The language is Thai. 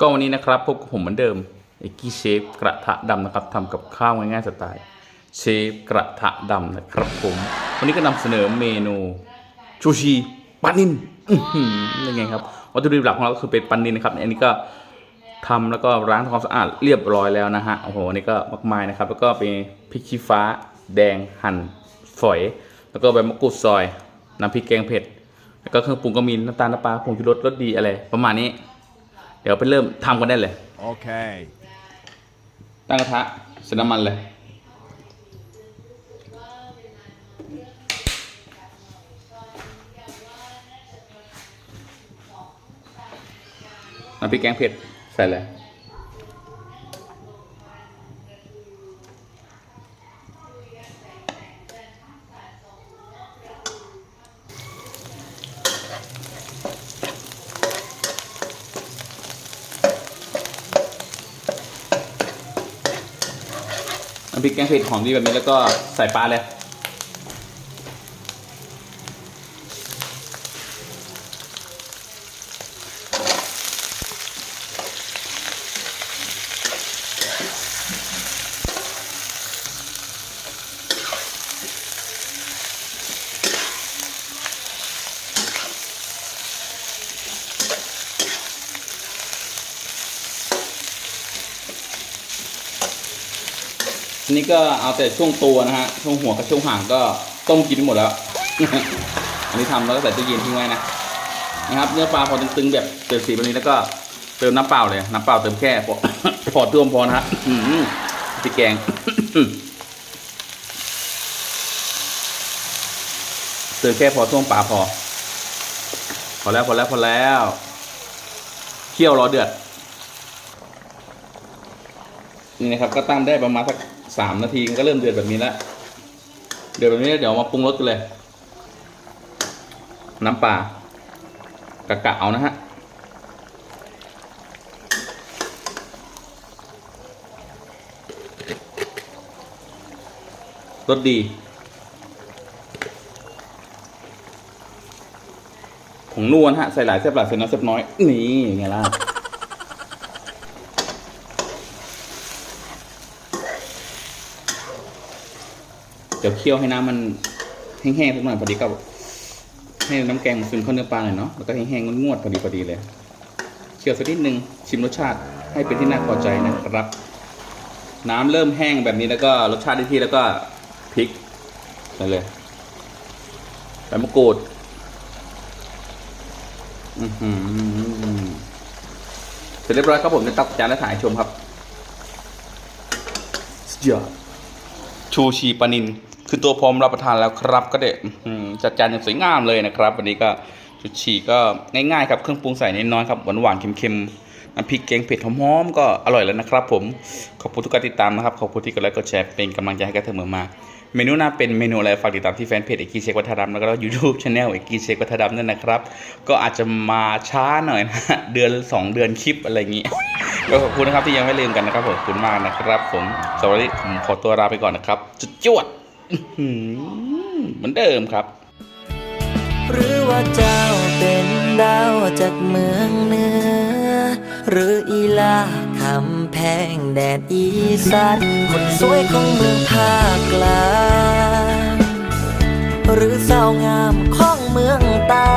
ก็วันนี้นะครับพบกับผมเหมือนเดิมเอกกี้เชฟกระทะดำนะครับทำกับข้าวง่ายๆสไตล์เชฟกระทะดำนะครับผม วันนี้ก็นำเสนอเมนูชูชีปลานินยังไงครับวัตถุดิบหลักของเราก็คือเป็นปลานินนะครับอันนี้ก็ทำแล้วก็ล้างทำความสะอาดเรียบร้อยแล้วนะฮะโอ้โหอันนี่ก็มากมายนะครับ แล้วก็เป็นพริกชี้ฟ้า แดงหั่นฝอย แล้วก็ใบมะกรูดซอยน้ำพริกแกงเผ็ดแล้วก็เครื่องปรุงก็มีน้ำตาลน้ำปลาผงชูรสรสดีอะไรประมาณนี้ ดี๋ยวไปเริ่มทำกันได้เลย Okay. ตั้งกระทะใส่น้ำมันเลย น้ำพริกแกงเผ็ด ใส่เลย น้ำพริกแกงเผ็ดหอมดีแบบนี้แล้วก็ใส่ปลาเลย อันนี้ก็เอาแต่ช่วงตัวนะฮะ ช่วงหัวกับช่วงหางก็ต้มกินไปหมดแล้ว อันนี้ทำแล้วก็ใส่ตู้เย็นทิ้งไว้นะนะครับเนื้อปลาพอตึงๆแบบเปลี่ยนสีแบบนี้แล้วก็เติมน้ำเปล่าเลยน้ำเปล่าเติมแค่พอพอท่วมพอนะฮะอื้อหือพริกแกงเติมแค่พอท่วมปลาพอ พอแล้วพอแล้วพอแล้วเคี่ยวรอเดือดนี่นะครับก็ตั้งได้ประมาณสัก สามนาทีมันก็เริ่มเดือดแบบนี้แล้วเดือดแบบนี้เดี๋ยวมาปรุงรสกันเลย น้ำปลากะกะเอานะฮะรสดีผงนวลฮะ ใส่หลายเสียบหลายใส่น้อยเสียบน้อย นี่ไงล่ะ เดี๋ยวเคี่ยวให้น้ำมันแห้งๆสักหน่อยพอดีก็ให้น้ำแกงซึมเข้าเนื้อปลาหน่อยเนาะแล้วก็แห้งๆงวดๆพอดีพอดีเลยเคี่ยวสักนิดนึงชิมรสชาติให้เป็นที่น่าพอใจนะครับ น้ำเริ่มแห้งแบบนี้แล้วก็รสชาติได้ที่แล้วก็พริกใส่นเลยใบมะกรูดเสร็จเรียบร้อยครับผมจะตักจานและถ่ายชมครับสุดยอดชูชีปานิน คือตัวพร้อมรับประทานแล้วครับ ก็เด็ดจัดจานอย่างสวยงามเลยนะครับ วันนี้ก็ชูชีก็ง่ายๆครับเครื่องปรุงใส่น,น้อยๆครับหวานๆเค็มๆน้ำพริกแกงเผ็ดหอมๆก็อร่อยแล้วนะครับ ผมขอบคุณทุกการติดตามนะครับขอบคุณที่กดไลค์กดแชร์เป็นกำลังใจให้กันเสมอมา เมนูหน้าเป็นเมนูอะไรฝากติดตามที่แฟนเพจเอกกีเช็ควัฒนธรรมแล้วก็ยูทูบช anel เอกกีเช็ควัฒนธรรมนั่นนะครับ ก็อาจจะมาช้าหน่อยนะเดือนสองเดือนคลิปอะไรอย่างนี้ก็ขอบคุณนะครับที่ยังไม่ลืมกันนะครับผมขอบคุณมากนะครับ ผมสวัสดีผมขอตัวลาไปก่อนนะครับจุดจวด เหมือนเดิมครับ หรือว่าเจ้าเป็นดาวจากเมืองเหนือ หรืออีลาคำแพงแดดอีสานคนสวยของเมืองภาคกลาง หรือสาวงามของเมืองตา